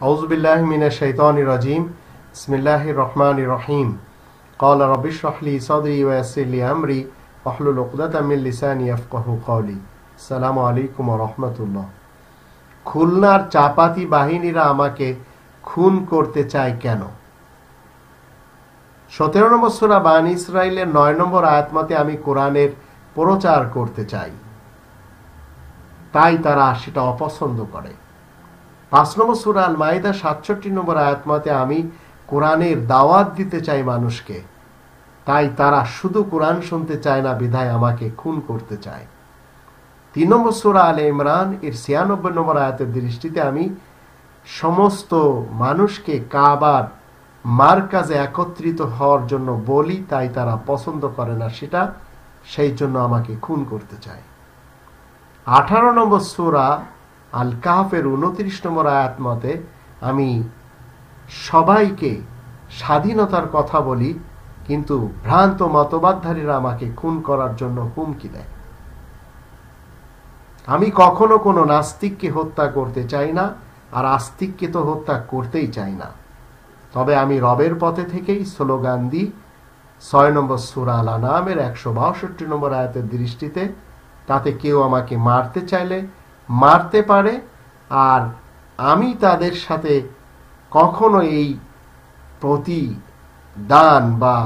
أعوذ بالله من الشيطان الرجيم بسم الله الرحمن الرحيم قال رب اشرح لي صدري ويسر لي أمري واحلل عقدة من لساني يفقه قولي السلام عليكم ورحمة الله খুলনার চাপাতি বাহিনীরা আমাকে খুন করতে চায় কেন সতেরো নম্বর সুরা বান ইসরায়েলের নয় নম্বর আয়াতমতে আমি কোরআনের প্রচার করতে চাই তাই তারা সেটা অপছন্দ করে পাঁচ নম্বর সুরান মাইদা সাতষট্টি নম্বর আয়াতমতে আমি কোরআনের দাওয়াত দিতে চাই মানুষকে। তাই তারা শুধু কোরআন শুনতে চায় না, বিধায় আমাকে খুন করতে চায়। তিন নম্বর সুরা আলে ইমরান, এর ছিয়ানব্বই নম্বর আয়াতের দৃষ্টিতে আমি সমস্ত মানুষকে কাবার মার কাজে একত্রিত হওয়ার জন্য বলি, তাই তারা পছন্দ করে না, সেটা সেই জন্য আমাকে খুন করতে চায়। আঠারো নম্বর সুরা আল কাহাফের উনত্রিশ নম্বর আয়াত মতে, আমি সবাইকে স্বাধীনতার কথা বলি, কিন্তু ভ্রান্ত মতবাদধারীরা আমাকে খুন করার জন্য হুমকি দেয়। আমি কখনো কোনো নাস্তিককে হত্যা করতে চাই না, আর আস্তিককে তো হত্যা করতেই চাই না। তবে আমি রবের পথে থেকেই স্লোগান দিই, ছয় নম্বর সুরাল আনামের একশো বাষট্টি নম্বর আয়াতের দৃষ্টিতে, তাতে কেউ আমাকে মারতে চাইলে মারতে পারে, আর আমি তাদের সাথে কখনো এই প্রতি দান বা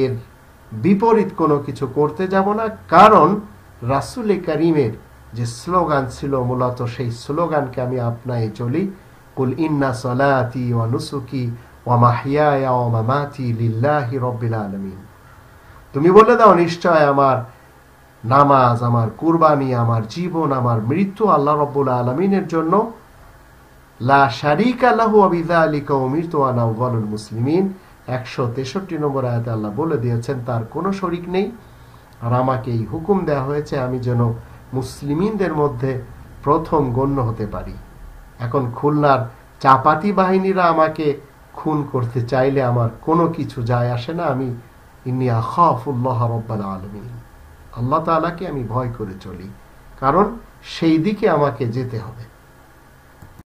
এর বিপরীত কোনো কিছু করতে যাব না। কারণ রাসুল করিমের যে স্লোগান ছিল, মূলত সেই স্লোগানকে আমি আপনায় চলি, কুল ইন্না সলাতি ওয়া নুসুকি ওয়া ওয়া মামাতি লিল্লাহি রব্বিল আলামিন। তুমি বলে দাও, নিশ্চয় আমার নামাজ আমার কুরবানি, আমার জীবন, আমার মৃত্যু আল্লাহ রব্বুল আলমিনের জন্য। লা আবিদা আনাউল মুসলিমিন। একশো তেষট্টি নম্বর আল্লাহ বলে দিয়েছেন, তার কোনো শরিক নেই। আর আমাকে এই হুকুম দেওয়া হয়েছে, আমি যেন মুসলিমিনদের মধ্যে প্রথম গণ্য হতে পারি। এখন খুলনার চাপাতি বাহিনীরা আমাকে খুন করতে চাইলে আমার কোনো কিছু যায় আসে না, আমি ইন্নি আখাফুল্লাহ রব্বাল আলমিন। আল্লাহ তালাকে আমি ভয় করে চলি। কারণ সেই দিকে আমাকে যেতে হবে।